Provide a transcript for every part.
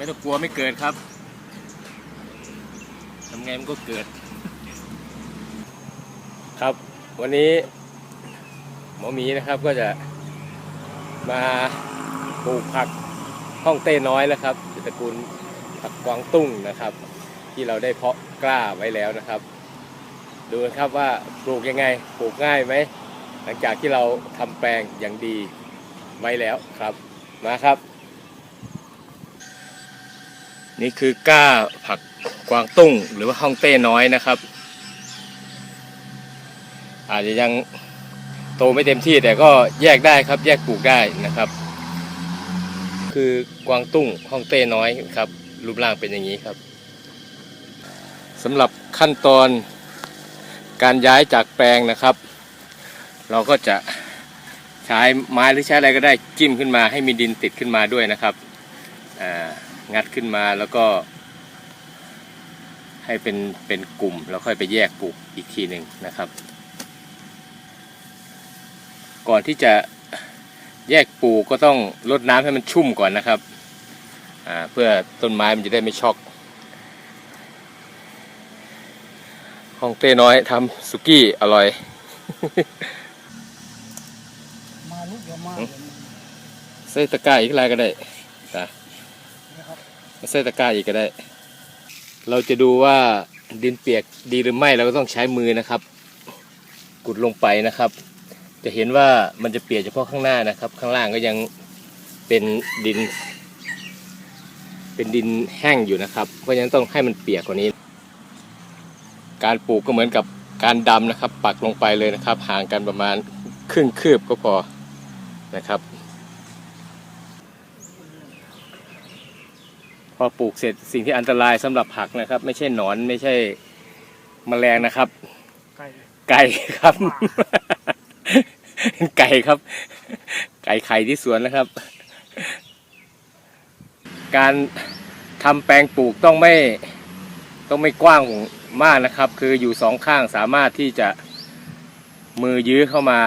ไม่ต้องกลัวไม่เกิดครับทำไงมันก็เกิด ครับ วันนี้ หมอหมีนะครับก็จะมาปลูกผักห้องเต้น้อยแล้วครับเป็นตระกูลผักกวางตุ้งนะครับ ที่เราได้เพาะกล้าไว้แล้วนะครับ ดูนะครับว่าปลูกยังไงปลูกง่ายไหมหลังจากที่เราทำแปลงอย่างดีไว้แล้วครับมาครับ นี่คือก้าผักกวางตุ้ง หรือว่าห้องเต้น้อยนะครับ อาจจะยังโตไม่เต็มที่แต่ก็แยกได้ครับ แยกปลูกได้นะครับ คือกวางตุ้งห้องเต้น้อยครับ รูปร่างเป็นอย่างนี้ครับสำหรับขั้นตอนการย้ายจากแปลงนะครับ เราก็จะใช้ไม้หรือใช้อะไรก็ได้จิ้มขึ้นมาให้มีดินติดขึ้นมาด้วยนะครับ งัดขึ้นมาแล้วก็ให้เป็นเป็นกลุ่มแล้วค่อยไปแยกปลูกอีกทีหนึ่งนะครับ ก่อนที่จะแยกปลูกก็ต้องรดน้ำให้มันชุ่มก่อนนะครับอ่าเพื่อต้นไม้มันจะได้ไม่ช็อกห้องเต้น้อยทำสุกี้อร่อย มาลูกเดียวมาอืเดี๋ยวใส่ตะกร้าอีกอะไรก็ได้ตานะครับ มาใส่ตะกร้าอีกก็ได้ เราจะดูว่าดินเปียกดีหรือไม่เราก็ต้องใช้มือนะครับ กุดลงไปนะครับ จะเห็นว่ามันจะเปียกเฉพาะข้างหน้านะครับ ข้างล่างก็ยังเป็นดิน เป็นดินแห้งอยู่นะครับ เพราะฉะนั้นต้องให้มันเปียกกว่านี้ การปลูกก็เหมือนกับการดำนะครับ ปักลงไปเลยนะครับ ห่างกันประมาณครึ่งคืบก็พอนะครับ พอปลูกเสร็จสิ่งที่อันตรายสำหรับผักนะครับ ไม่ใช่หนอนไม่ใช่แมลงนะครับ ไก่ไก่ครับ ไก่ครับ ไก่ไข่ที่สวนนะครับ การทำแปลงปลูกต้องไม่ต้องไม่กว้างมากนะครับ คืออยู่สองข้างสามารถที่จะมือยื้อเข้ามา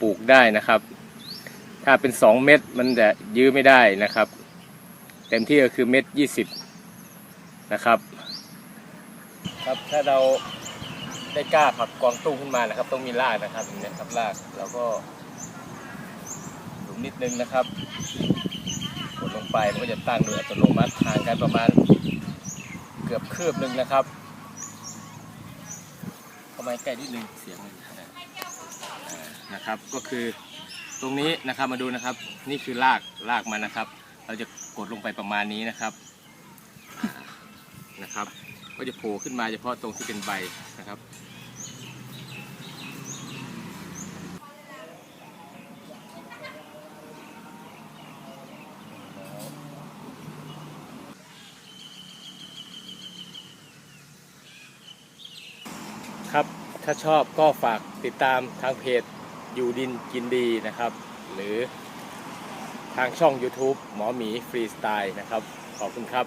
ปลูกได้นะครับ ถ้าเป็นสองเม็ดมันจะยื้อไม่ได้นะครับ เต็มที่ก็คือเม็ดยี่สิบนะครับ ครับถ้าเราได้กล้าผักกวางตุ้งขึ้นมานะครับ ต้องมีรากนะครับอย่างนี้ครับรากแล้วก็หลุมนิดนึงนะครับกดลงไปมันก็จะตั้งโดยอัตโนมัติห่างกันประมาณเกือบคืบหนึ่งนะครับเข้ามาใกล้นิดนึงเสียงนะครับ ก็คือตรงนี้นะครับมาดูนะครับ นี่คือรากรากมันนะครับ เราจะกดลงไปประมาณนี้นะครับนะครับ ก็จะโผล่ขึ้นมาเฉพาะตรงที่เป็นใบนะครับ ครับถ้าชอบก็ฝากติดตามทางเพจอยู่ดินกินดีนะครับ หรือ ทางช่อง YouTube หมอหมีฟรีสไตล์นะครับ ขอบคุณครับ